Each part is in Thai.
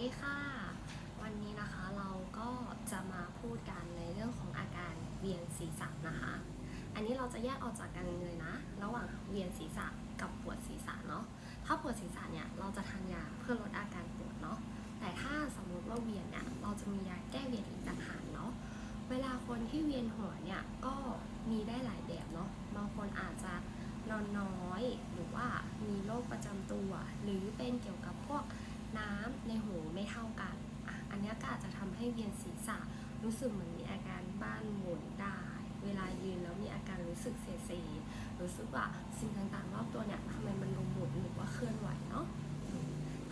ดีค่ะ วันนี้นะคะเราก็จะมาพูดกันในเรื่องของอาการเวียนศีรษะนะคะ อันนี้เราจะแยกออกจากกันเลยนะ ระหว่างเวียนศีรษะกับปวดศีรษะเนาะ ถ้าปวดศีรษะเนี่ยเราจะทานยาเพื่อลดอาการปวดเนาะ แต่ถ้าสมมุติว่าเวียนเนี่ยเราจะมียาแก้เวียนอีกต่างหากเนาะ เวลาคนที่เวียนหัวเนี่ยก็มีได้หลายแบบเนาะ บางคนอาจจะนอนน้อยหรือว่ามีโรคประจำตัว หรือเป็นเกี่ยวกับพวก น้ำในหูไม่เท่ากันอะอันนี้ก็อาจจะทำให้เวียนศีรษะรู้สึกเหมือนมีอาการบ้านหมุนได้ เวลายืนแล้วมีอาการรู้สึกเซๆรู้สึกว่าสิ่งต่างๆรอบตัวเนี่ยทำไมมันดูหมุนหรือว่าเคลื่อนไหวเนาะ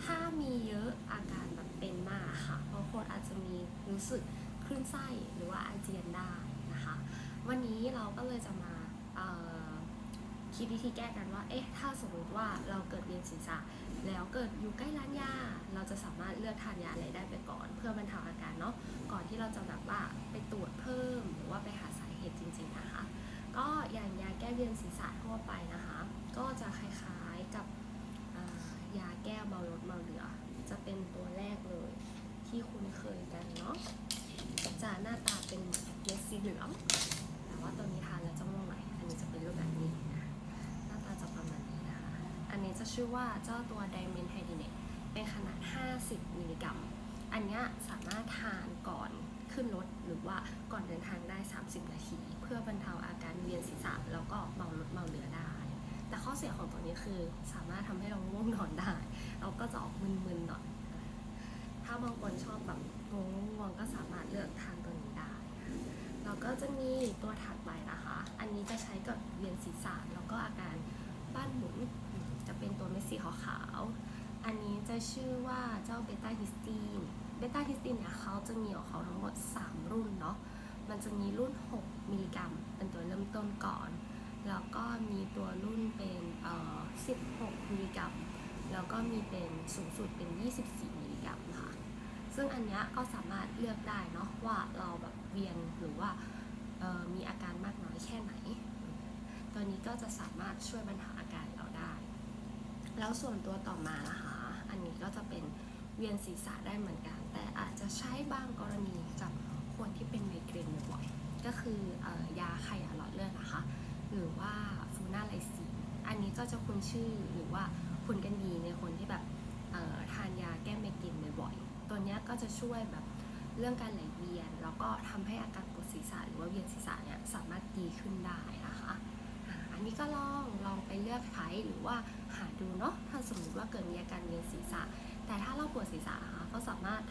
ถ้ามีเยอะอาการแบบเป็นมากค่ะบางคนอาจจะมีรู้สึกคลื่นไส้หรือว่าอาเจียนได้นะคะ วันนี้เราก็เลยจะมาคิดวิธีแก้กันว่า เอ๊ะ ถ้าสมมติว่าเราเกิดเวียนศีรษะ แล้วเกิดอยู่ใกล้ร้านยา เราจะสามารถเลือกทานยาอะไรได้ไปก่อน เพื่อบรรเทาอาการเนาะ ก่อนที่เราจะแบบว่าไปตรวจเพิ่ม หรือว่าไปหาสาเหตุจริง ๆนะคะ ก็อย่างยาแก้เวียนศีรษะทั่วไปนะคะ ก็จะคล้ายๆกับายาแก้เบาลดเบาเหลือ จะเป็นตัวแรกเลยที่คุ้นเคยกันเนาะ จะหน้าตาเป็นเม็ดสีเหลือง ชื่อว่าเจ้าตัวไดเมนไฮดิเนตเป็นขนาด 50 มิลลิกรัม อันนี้สามารถทานก่อนขึ้นรถหรือว่าก่อนเดินทางได้ 30 นาที เพื่อบรรเทาอาการเวียนศีรษะแล้วก็เมาลดเมาเหลือได้ แต่ข้อเสียของตัวนี้คือสามารถทำให้เราง่วงนอนได้เราก็จะออกมึนๆหน่อยถ้าบางคนชอบแบบง่วงๆก็สามารถเลือกทานตัวนี้ได้แล้วก็จะมีตัวถัดไปนะคะ อันนี้จะใช้กับเวียนศีรษะแล้วก็อาการบ้านหมุนตัวเม็ดสีขาวๆ อันนี้ จะชื่อว่าเจ้าเบต้าฮิสตีน เบต้าฮิสตีนเนี่ยเขาจะมีของเขาทั้งหมด 3 รุ่นเนาะ มันจะมีรุ่น 6 มิลลิกรัม เป็นตัวเริ่มต้นก่อน แล้วก็มีตัวรุ่นเป็นเอ่อ16 มิลลิกรัม แล้วก็มีเป็นสูงสุดเป็น 24 มิลลิกรัมค่ะ ซึ่งอันเนี้ยก็สามารถเลือกได้เนาะว่าเราแบบเวียนหรือว่ามีอาการมากน้อยแค่ไหน ตัวนี้ก็จะสามารถช่วยบรรเทาอาการเราได้ แล้วส่วนตัวต่อมานะคะ ก็จะเป็นเวียนศีรษะได้เหมือนกัน แต่อาจจะใช้บางกรณีกับคนที่เป็นไมเกรนบ่อยๆก็คืออยาขยายหลอดเลือดนะคะ หรือว่าฟูนาไลซีนอันนี้ก็จะคุ้นชื่อหรือว่าคุ้นกันดีในคนที่แบบทานยาแก้ไมเกรนบ่อยๆตัวเนี้ยก็จะช่วยแบบเรื่องการไหลเวียน แล้วก็ทำให้อาการปวดศีรษะหรือว่าเวียนศีรษะเนี่ยสามารถดีขึ้นได้นะคะ อันนี้ก็ลองลองไปเลือกใช้หรือว่าหาดูเนาะถ้าสมมติว่าเกิดมีอาการเวียนศีรษะ แต่ถ้าเราปวดศีรษะก็สามารถ